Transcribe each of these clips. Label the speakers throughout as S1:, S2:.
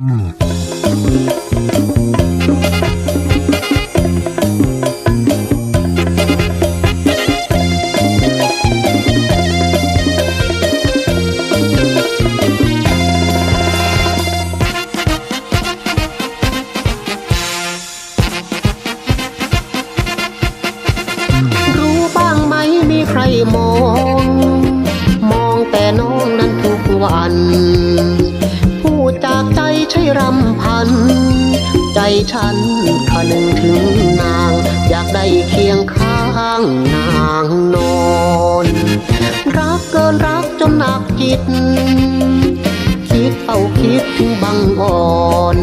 S1: รู้บ้างไหมมีใครมอง มองแต่น้องนั้นทุกวัน ใช่รำพัน ใจฉันคนึงถึงนาง อยากได้เคียงข้างนางนอนรักเกินรักจนหนักจิต คิดเฝ้าคิดถึงบังอ่อน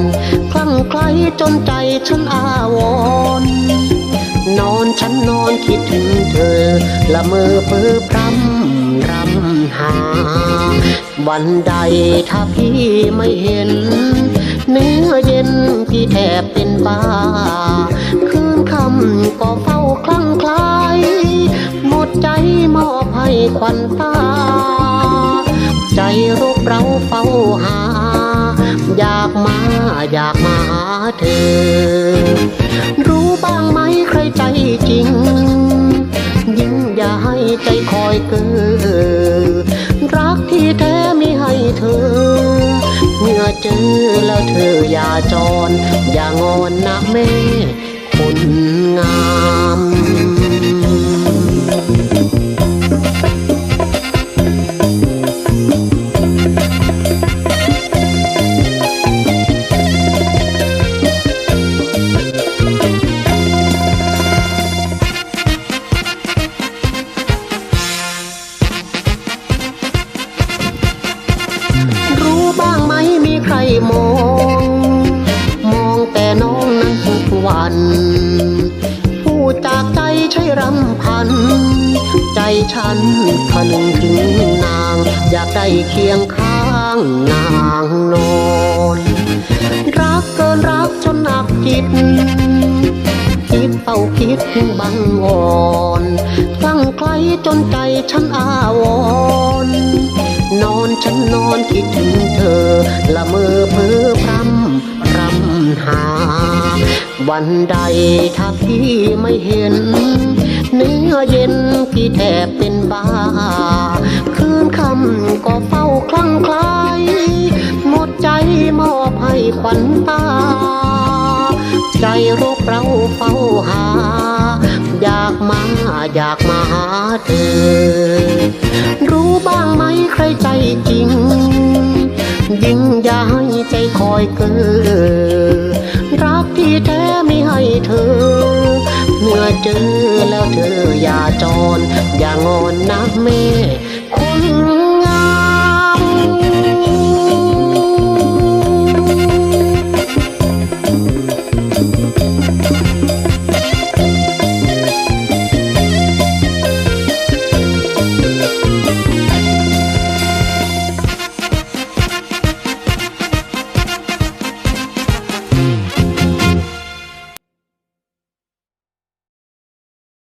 S1: คลั่งไคล้จนใจฉันอาวรนอนฉันนอนคิดถึงเธอ ละเมอเพ้อพรำรำหา วันใดถ้าพี่ไม่เห็น เนื้อเย็นพี่แทบเป็นบ้า คืนคำก็เฝ้าคลั่งคล้หมดใจมอบให้ควันตา ใจรูปเราเฝ้าหา อยากมาอยากมาหาเธอ รู้บ้างไหมใครใจจริง ยิ่งอย่าให้ใจคอยเกิน เธอ เมื่อเจอแล้วเธออย่าจรอย่างอนนะแม่ คนงาม ฉันคนึงถึงนาง อยากได้เคียงข้างนางนอนรักเกินรักจนหนักจิตคิดเฝ้าคิดบังวอนคลั่งไคล้จนใจฉันอาวรณ์นอนฉันนอนคิดถึงเธอ ละเมอเพ้อพรำรำหา วันใดถ้าพี่ไม่เห็น เนื้อเย็นพี่แทบเป็นบ้า คืนคำก็เฝ้าคลั่งคล้หมดใจมอบให้ขวัญตา ใจรูปเราเฝ้าหา อยากมาอยากมาหาเธอ รู้บ้างไหมใครใจจริง ยิ่งยาให้ใจคอยเกินรักที่แท้ไม่ให้เธอ มื่อเจอแล้วเธออย่าจรอย่างอนนะแม่